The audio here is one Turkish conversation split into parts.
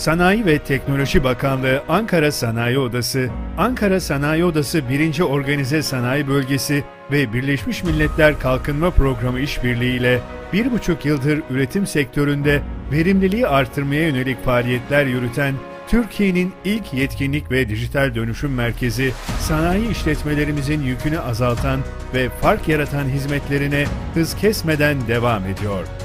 Sanayi ve Teknoloji Bakanlığı Ankara Sanayi Odası, Ankara Sanayi Odası 1. Organize Sanayi Bölgesi ve Birleşmiş Milletler Kalkınma Programı işbirliğiyle bir buçuk yıldır üretim sektöründe verimliliği artırmaya yönelik faaliyetler yürüten Türkiye'nin ilk yetkinlik ve dijital dönüşüm merkezi, sanayi işletmelerimizin yükünü azaltan ve fark yaratan hizmetlerine hız kesmeden devam ediyor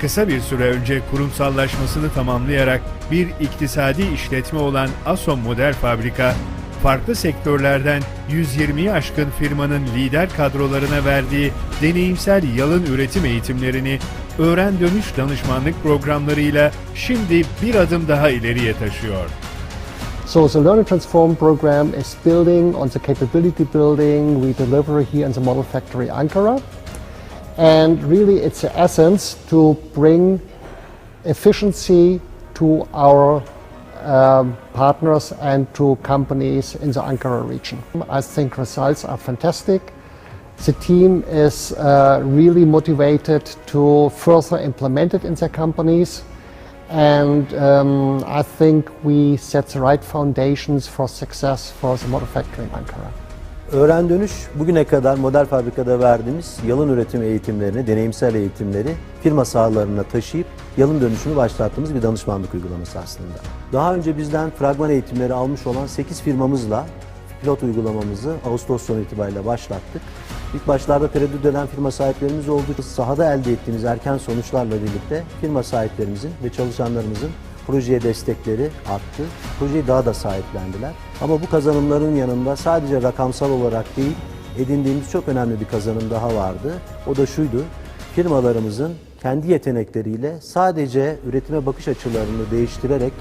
kısa bir süre önce kurumsallaşmasını tamamlayarak bir iktisadi işletme olan Asom Model Fabrika, farklı sektörlerden 120'yi aşkın firmanın lider kadrolarına verdiği deneyimsel yalın üretim eğitimlerini öğren dönüş danışmanlık programlarıyla şimdi bir adım daha ileriye taşıyor. So the Learn and Transform program is building on the capability building we deliver here in the Model Factory Ankara. And really it's the essence to bring efficiency to our um, partners and to companies in the Ankara region. I think results are fantastic. The team is uh, really motivated to further implement it in their companies. And um, I think we set the right foundations for success for the model factory in Ankara. Öğren dönüş bugüne kadar model fabrikada verdiğimiz yalın üretim eğitimlerini, deneyimsel eğitimleri firma sahalarına taşıyıp yalın dönüşümü başlattığımız bir danışmanlık uygulaması aslında. Daha önce bizden fragman eğitimleri almış olan 8 firmamızla pilot uygulamamızı Ağustos sonu itibariyle başlattık. İlk başlarda tereddüt eden firma sahiplerimiz oldu. Sahada elde ettiğimiz erken sonuçlarla birlikte firma sahiplerimizin ve çalışanlarımızın projeye destekleri arttı. Projeyi daha da sahiplendiler. Ama bu kazanımların yanında sadece rakamsal olarak değil, edindiğimiz çok önemli bir kazanım daha vardı. O da şuydu, firmalarımızın kendi yetenekleriyle sadece üretime bakış açılarını değiştirerek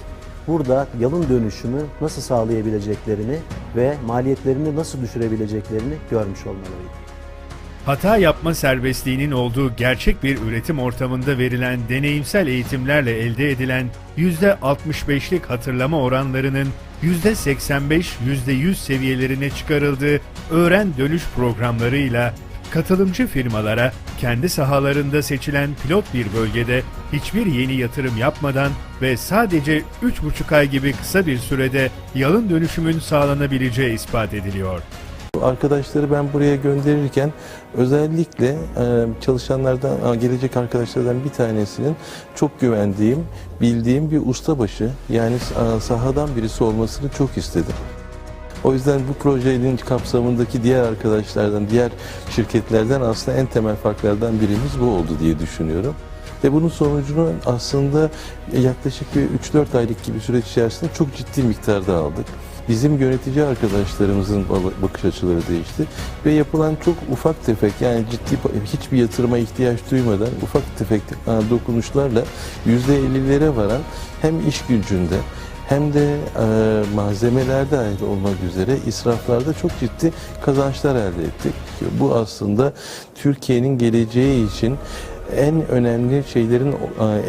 burada yalın dönüşümü nasıl sağlayabileceklerini ve maliyetlerini nasıl düşürebileceklerini görmüş olmalarıydı. Hata yapma serbestliğinin olduğu gerçek bir üretim ortamında verilen deneyimsel eğitimlerle elde edilen %65'lik hatırlama oranlarının %85-%100 seviyelerine çıkarıldığı öğren dönüş programlarıyla katılımcı firmalara kendi sahalarında seçilen pilot bir bölgede hiçbir yeni yatırım yapmadan ve sadece 3,5 ay gibi kısa bir sürede yalın dönüşümün sağlanabileceği ispat ediliyor. Arkadaşları ben buraya gönderirken özellikle e, çalışanlardan, gelecek arkadaşlardan bir tanesinin çok güvendiğim, bildiğim bir ustabaşı yani sahadan birisi olmasını çok istedim. O yüzden bu projenin kapsamındaki diğer arkadaşlardan, diğer şirketlerden aslında en temel farklardan birimiz bu oldu diye düşünüyorum. Ve bunun sonucunu aslında yaklaşık bir 3-4 aylık gibi süreç içerisinde çok ciddi miktarda aldık. Bizim yönetici arkadaşlarımızın bakış açıları değişti ve yapılan çok ufak tefek yani ciddi hiçbir yatırıma ihtiyaç duymadan ufak tefek dokunuşlarla %50'lere varan hem iş gücünde hem de e, malzemelerde dahil olmak üzere israflarda çok ciddi kazançlar elde ettik. Bu aslında Türkiye'nin geleceği için en önemli şeylerin,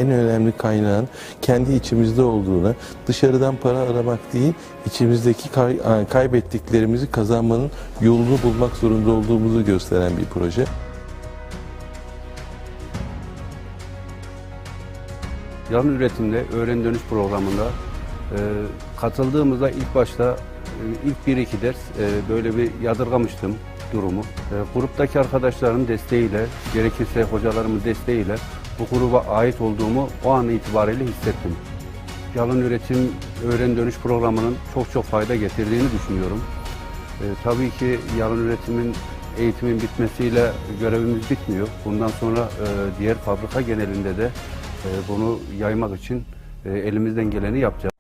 en önemli kaynağın kendi içimizde olduğunu, dışarıdan para aramak değil, içimizdeki kay, kaybettiklerimizi kazanmanın yolunu bulmak zorunda olduğumuzu gösteren bir proje. Yalın üretimde öğren dönüş programında e, katıldığımızda ilk başta e, ilk bir iki ders e, böyle bir yadırgamıştım durumu. E, gruptaki arkadaşlarımın desteğiyle, gerekirse hocalarımın desteğiyle bu gruba ait olduğumu o an itibariyle hissettim. Yalın üretim öğren dönüş programının çok çok fayda getirdiğini düşünüyorum. E, tabii ki yalın üretimin eğitimin bitmesiyle görevimiz bitmiyor. Bundan sonra e, diğer fabrika genelinde de e, bunu yaymak için e, elimizden geleni yapacağız.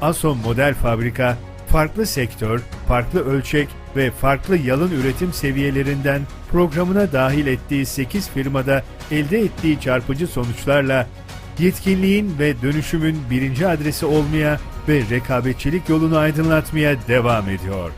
Asom Model Fabrika, farklı sektör, farklı ölçek ve farklı yalın üretim seviyelerinden programına dahil ettiği 8 firmada elde ettiği çarpıcı sonuçlarla yetkinliğin ve dönüşümün birinci adresi olmaya ve rekabetçilik yolunu aydınlatmaya devam ediyor.